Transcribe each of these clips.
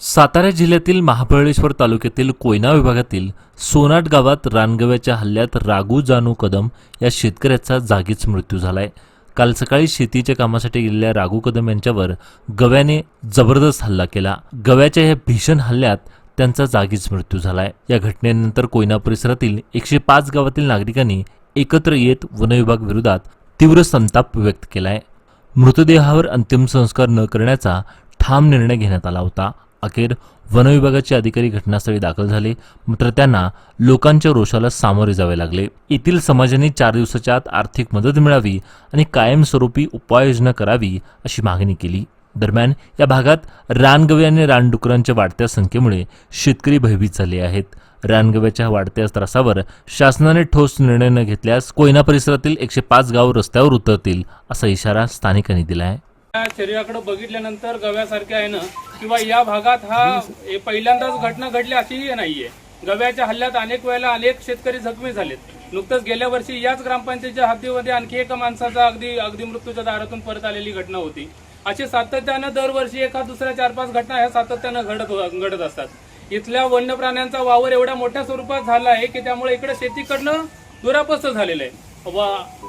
सातारा जिल्ह्यातील महाबळेश्वर तालुक्यातील कोयना विभागातील सोनाट गावात रानगव्याच्या हल्ल्यात रागू जानू कदम या शेतकऱ्याचा जागीच मृत्यू झाला आहे काल सकाळी शेतीच्या कामासाठी गेलेल्या रागू कदम यांच्यावर गव्याने जबरदस्त हल्ला केला. गव्याच्या या भीषण हल्ल्यात त्यांचा जागीच मृत्यू झाला आहे या घटनेनंतर कोयना परिसरातील एकशे पाच गावातील नागरिकांनी एकत्र येत वनविभाग विरोधात तीव्र संताप व्यक्त केला आहे मृतदेहावर अंतिम संस्कार न करण्याचा ठाम निर्णय घेण्यात आला होता. अखेर वनविभागाचे अधिकारी घटनास्थळी दाखल झाले. मात्र त्यांना लोकांच्या रोषाला सामोरे जावे लागले. येथील समाजाने चार दिवसाच्या आत आर्थिक मदत मिळावी आणि कायमस्वरूपी उपाययोजना करावी अशी मागणी केली. दरम्यान या भागात रानगवे आणि रानडुकरांच्या वाढत्या संख्येमुळे शेतकरी भयभीत झाले आहेत. रानगव्याच्या वाढत्या त्रासावर शासनाने ठोस निर्णय न घेतल्यास कोयना परिसरातील एकशे पाच गाव रस्त्यावर उतरतील असा इशारा स्थानिकांनी दिला आहे शरीराकडे बघितल्यानंतर गव्यासारखे आहे ना किंवा या भागात हा पहिल्यांदाच घटना घडली अशीही नाहीये. गव्याच्या हल्ल्यात अनेक वेळेला अनेक शेतकरी जखमी झालेत. नुकतंच गेल्या वर्षी याच ग्रामपंचायतीच्या हद्दीमध्ये आणखी एका माणसाचा अगदी अगदी मृत्यूच्या दारातून परत आलेली घटना होती. अशी सातत्यानं दरवर्षी एका दुसऱ्या चार पाच घटना ह्या सातत्यानं घडत घडत असतात. इथल्या वन्य प्राण्यांचा वावर एवढ्या मोठ्या स्वरूपात झाला आहे की त्यामुळे इकडे शेतीकडनं दुरापस्त झालेलं आहे. व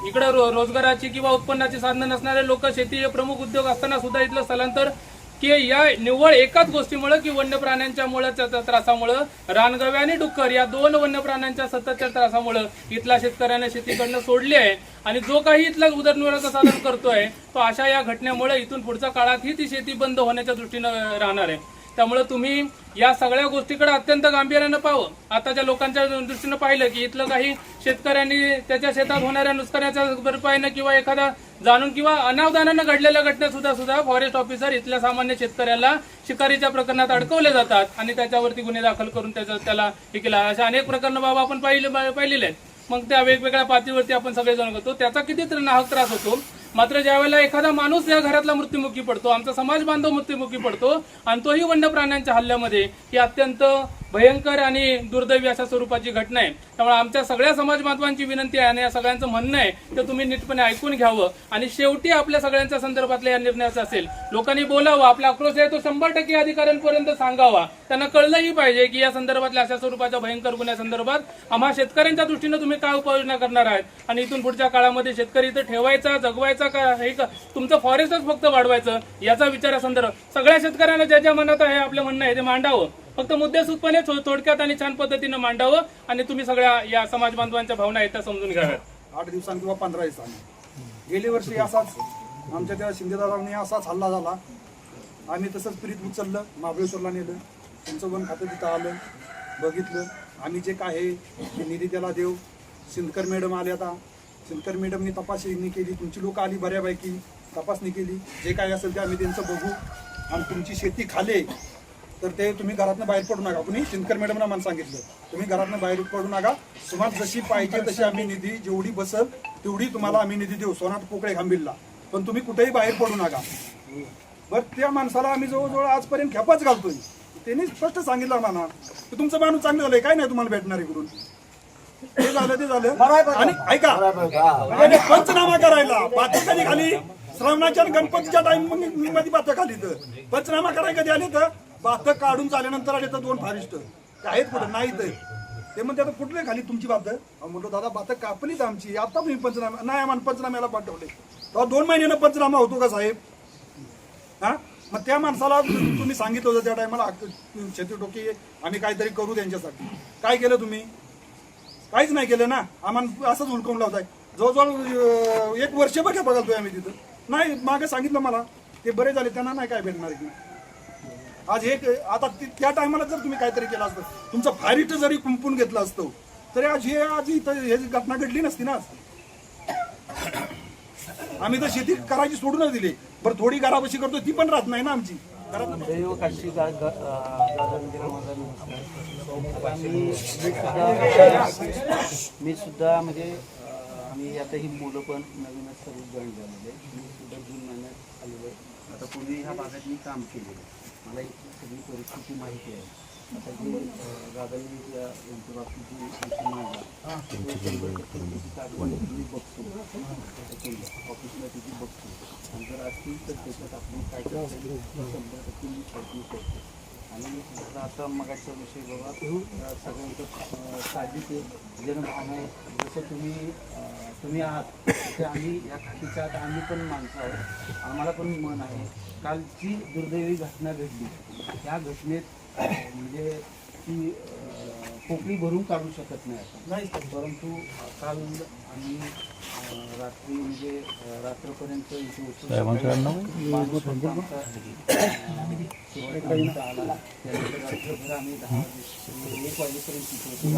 इकडे रो रोजगाराची किंवा उत्पन्नाची साधनं नसणारे लोक शेती हे प्रमुख उद्योग असताना सुद्धा इथलं स्थलांतर की या निव्वळ एकाच गोष्टीमुळे की वन्य प्राण्यांच्या मुळाच्या त्रासामुळं रानगव्या आणि डुक्कर या दोन वन्य प्राण्यांच्या सततच्या त्रासामुळं इथल्या शेतकऱ्याने शेतीकडनं सोडली आहे. आणि जो काही इथला उदरनिर्वाहाचं साधन करतोय तो अशा या घटनेमुळे इथून पुढच्या काळातही ती शेती बंद होण्याच्या दृष्टीनं राहणार आहे. त्यामुळे तुम्ही या सगळ्या गोष्टीकडे अत्यंत गांभीर्यानं पाहावं. आताच्या लोकांच्या दृष्टीनं पाहिलं की इथलं काही शेतकऱ्यांनी त्याच्या शेतात होणाऱ्या नुकसानाच्या भरपाईनं किंवा एखादा जाणून किंवा अनावधानानं घडलेल्या घटना सुद्धा सुद्धा फॉरेस्ट ऑफिसर इथल्या सामान्य शेतकऱ्याला शिकारीच्या प्रकरणात अडकवले जातात आणि त्याच्यावरती गुन्हे दाखल करून त्याचा त्याला हे केला. अशा अनेक प्रकरणं बाबा आपण पाहिले पाहिलेले आहेत. मग त्या वेगवेगळ्या पातळीवरती आपण सगळेजण करतो त्याचा किती तर नाहक त्रास होतो. मात्र ज्यावेळेला एखादा माणूस या घरातला मृत्युमुखी पडतो आमचा समाज बांधव मृत्युमुखी पडतो आणि तोही वन्य प्राण्यांच्या हल्ल्यामध्ये ही अत्यंत भयंकर आणि दुर्दैवी अशा स्वरूपाची घटना आहे. त्यामुळे आमच्या सगळ्या समाज बांधवांची विनंती आहे आणि या सगळ्यांचं म्हणणं आहे ते तुम्ही नीटपणे ऐकून घ्यावं. आणि शेवटी आपल्या सगळ्यांच्या संदर्भातल्या या निर्णयाचा असेल लोकांनी बोलावं आपला आक्रोश आहे तो शंभर टक्के अधिकाऱ्यांपर्यंत सांगावा. त्यांना कळलंही पाहिजे की या संदर्भातल्या अशा स्वरूपाच्या भयंकर गुन्ह्यासंदर्भात आम्हा शेतकऱ्यांच्या दृष्टीनं तुम्ही काय उपाययोजना करणार आहात? आणि इथून पुढच्या काळामध्ये शेतकरी इथं ठेवायचा जगवायचा का हे का तुमचं फॉरेस्टच फक्त वाढवायचं याचा विचार संदर्भ सगळ्या शेतकऱ्यांना ज्या ज्या मनात आहे आपलं म्हणणं आहे ते मांडावं. फक्त मुद्देसूदपणे थोडक्यात आणि छान पद्धतीनं मांडावं आणि तुम्ही सगळ्या या समाज बांधवांच्या भावना आहेत त्या समजून घ्याव्यात आठ दिवसांनी किंवा पंधरा दिवसांनी. गेली वर्षी असाच आमच्या त्या शिंदेदारांनी असाच हल्ला झाला. आम्ही तसंच प्रीत उचललं महाबळेश्वरला नेलं. त्यांचं वन खातं तिथं आलं बघितलं. आम्ही जे काय आहे ते निधी त्याला देऊ. सिंदकर मॅडम आले आता. सिंदकर मॅडमनी तपासणी केली. तुमची लोक आली बऱ्यापैकी तपासणी केली. जे काय असेल ते आम्ही त्यांचं बघू. आणि तुमची शेती खाले तर ते तुम्ही घरातनं बाहेर पडू नका. कुणी? शिंदकर मॅडमना मला सांगितलं. तुम्ही घरातनं बाहेर पडू नका. तुम्हाला जशी पाहिजे तशी आम्ही निधी जेवढी बसल तेवढी तुम्हाला आम्ही निधी देऊ. सोनात पोकळे खांबिलला. पण तुम्ही कुठेही बाहेर पडू नका. बर त्या माणसाला आम्ही जवळजवळ आजपर्यंत खेपाच घालतोय. त्यांनी स्पष्ट सांगितलं म्हणा की तुमचं माणूस चांगलं झालंय. काय नाही तुम्हाला भेटणार इकडून? ते झालं ते झालं. आणि ऐका आणि पंचनामा करायला. कधी खाली श्रावणाच्या गणपतीच्या टाइममध्ये बात खाली तर पंचनामा करायला कधी आले तर बात काढून चालल्यानंतर आले तर दोन फारिस्ट ते आहेत कुठं? नाही तर ते म्हणते आता कुठले खाली तुमची बात म्हणलो दादा बात कापलीच आमची. आता तुम्ही पंचनामा नाही आम्हाला पंचनाम्याला पाठवले. तेव्हा दोन महिन्यानं पंचनामा होतो का साहेब? हा? मग त्या माणसाला तुम्ही सांगितलं होतं त्या टायमाला शेती टोकी आम्ही काहीतरी करू त्यांच्यासाठी. काय केलं तुम्ही? काहीच नाही केलं ना. आम्हाला असंच हुलकवून लावताय. जवळजवळ एक वर्ष बघा बघालतोय आम्ही तिथं. नाही मागे सांगितलं मला ते बरे झाले त्यांना नाही काय भेटणार की आज एक आता त्या टायमाला जर तुम्ही काहीतरी केलं असतं तुमचं फारीट जरी कुंपून घेतलं असतं तरी आज हे आज इथं हे घटना घडली नसती ना आम्ही तर शेती करायची सोडूनच दिली. बरं थोडी घराबशी करतो ती पण राहत नाही ना आमची. मी मी सुद्धा मी म्हणजे आम्ही आता ही मुलं पण नवीनच सर्व जॉईन झालेले. मी सुद्धा जून महिन्यात आलेलो आता पूर्वी ह्या भागात मी काम केलेलं मला इथली सगळी परिस्थिती माहिती आहे. आता जे त्या यांच्या बाबतीत जी मी बघतो. त्याच्यातून ऑफिसला तिथे बघतो आणि जर असतील तर त्याच्यात आपण काय करता शंभर टक्के मी प्रयत्न करतो आणि जसं आता मगाच्या विषयी अ, सगळ्यांचं साहजिक आहे. जनभावना आहे. जसं तुम्ही तुम्ही आहात तसे आम्ही या खातीच्या आत आम्ही पण माणसं आहोत. आम्हाला पण मन आहे. कालची दुर्दैवी घटना घडली. त्या घटनेत म्हणजे ती पोकळी भरून काढू शकत नाही आपण. नाही परंतु काल आम्ही रात्री म्हणजे रात्रपर्यंत रात्रभर आम्ही दहा एक वाजेपर्यंत तिथे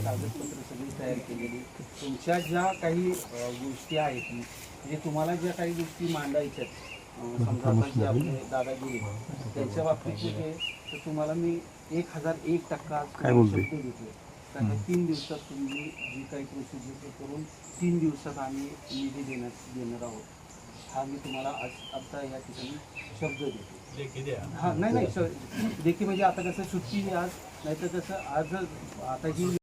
कागदपत्र सगळी तयार केलेली. तुमच्या ज्या काही गोष्टी आहेत म्हणजे तुम्हाला ज्या काही गोष्टी मांडायच्या समजा आता जे आपले दादागिरी त्यांच्या बाबतीत जे आहे, तर तुम्हाला मी एक हजार एक टक्का शब्द देतो कारण तीन दिवसात तुम्ही जी काही प्रोसिजर करून तीन दिवसात आम्ही निधी देण्यास देणार आहोत. हा मी तुम्हाला आज आता या ठिकाणी शब्द देतो हा नाही नाही देखील म्हणजे आता कसं सुट्टी आज नाही तर कसं आज आता ही